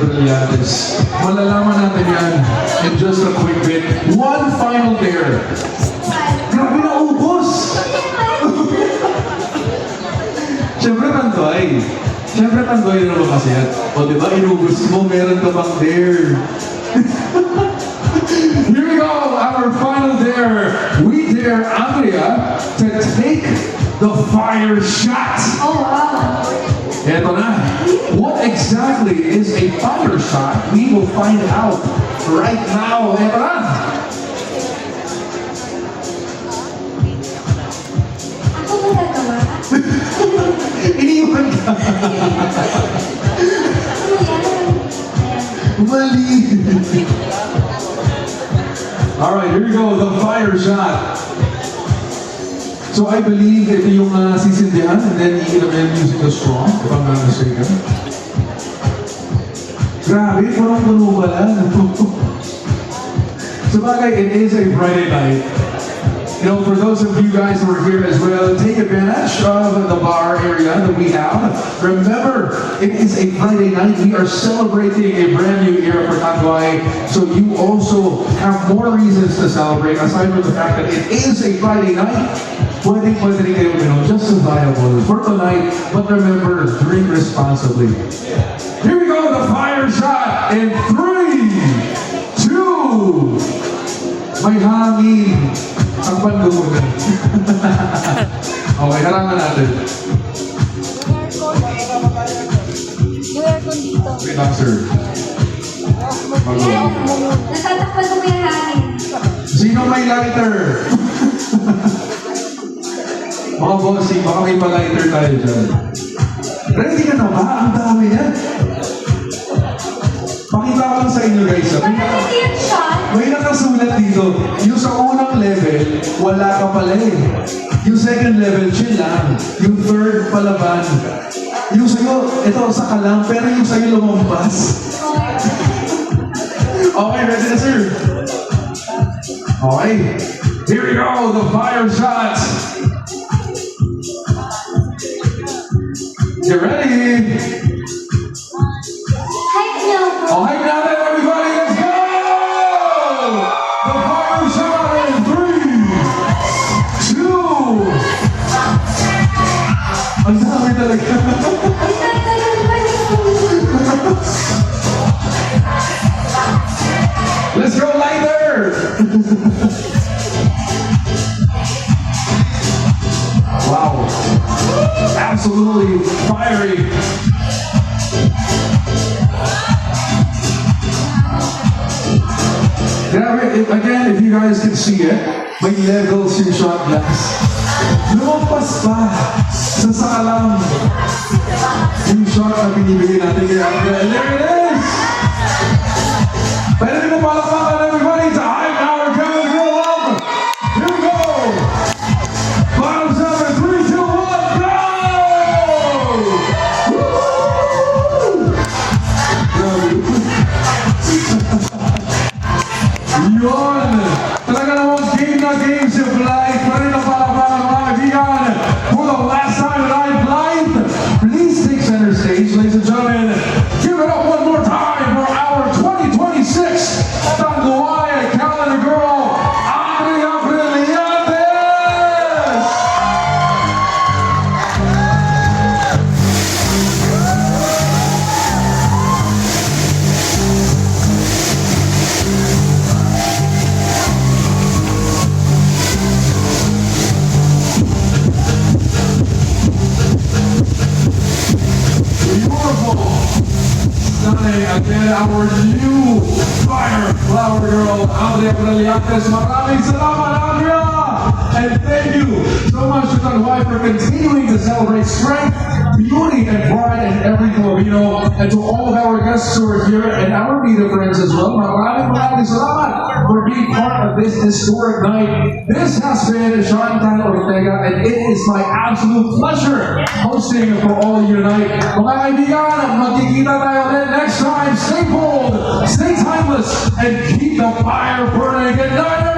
Brillantes. Malalaman natin yan in just a quick bit. One final dare. Grabe na ubos! Siyempre tandoy. Siyempre tandoy na naman kasi yan. O di ba, inubos mo, meron ka pang dare. Here we go, our final dare. We dare Andrea to take the fire shot. Oh, wow. Eto na. What exactly a fire shot? We will find out right now. Eto na. Ako ba gagawa? Iniwan ka. Ano yan? Ayan. Mali. Alright, here we go. The fire shot. So I believe ito yung uh, sisindihan and then iinom yan using the straw, if I'm not mistaken. Grabe, punong-puno pala. so bagay, it is a Friday night. You know, for those of you guys who are here as well, take advantage of the bar area that we have. Remember, it is a Friday night. We are celebrating a brand new era for Tanduay. So you also have more reasons to celebrate, aside from the fact that it is a Friday night. Pwede, pwede rin kayo, you know, just viable for tonight. But remember, drink responsibly. Here we go, the fire shot in three, two, may hangin. Ang pandunan. okay, harangan natin. Yung aircon dito. Wait lang, sir. Mag- Natatakpan ko yung hangin. Sino may lighter? Mga bossing, baka may pa-lighter tayo dyan. Ready ka na ba? Ang dami yan. Pakita ko lang sa inyo guys. ah. May, yung shot, may nakasulat dito. Yung sa unang level, wala ka pala eh. Yung second level, chill lang. Yung third, palaban. Yung sa'yo, ito, sa ka lang, pero yung sa'yo lumampas. Okay, ready na sir? Okay. Here we go, the fire shots. You ready? Absolutely fiery. Grabe, again, if you guys can see it, may levels yung shot glass. Lumampas pa sa sakalam. Yung shot na binibigay natin kay. And there it is! Pwede mo palakpakan Yun! Talaga namang game na game si Blythe. Pa rin ang palakpakan mga kaibigan. For the last time I'm Blythe, please take center stage, ladies and gentlemen. Stunning again, our new fire flower girl, Andrea Brillantes. Maraming salamat, Andrea! And thank you so much to Tanhuay for continuing to celebrate strength, beauty, and pride in every Filipino. And to all of our guests who are here and our media friends as well, maraming maraming salamat for being part of this historic night. This has been Sean Tan Ortega, and it is my absolute pleasure hosting for all of you tonight. Mga kaibigan, magkikita tayo ulit next time. Stay bold, stay timeless, and keep the fire burning. Good night,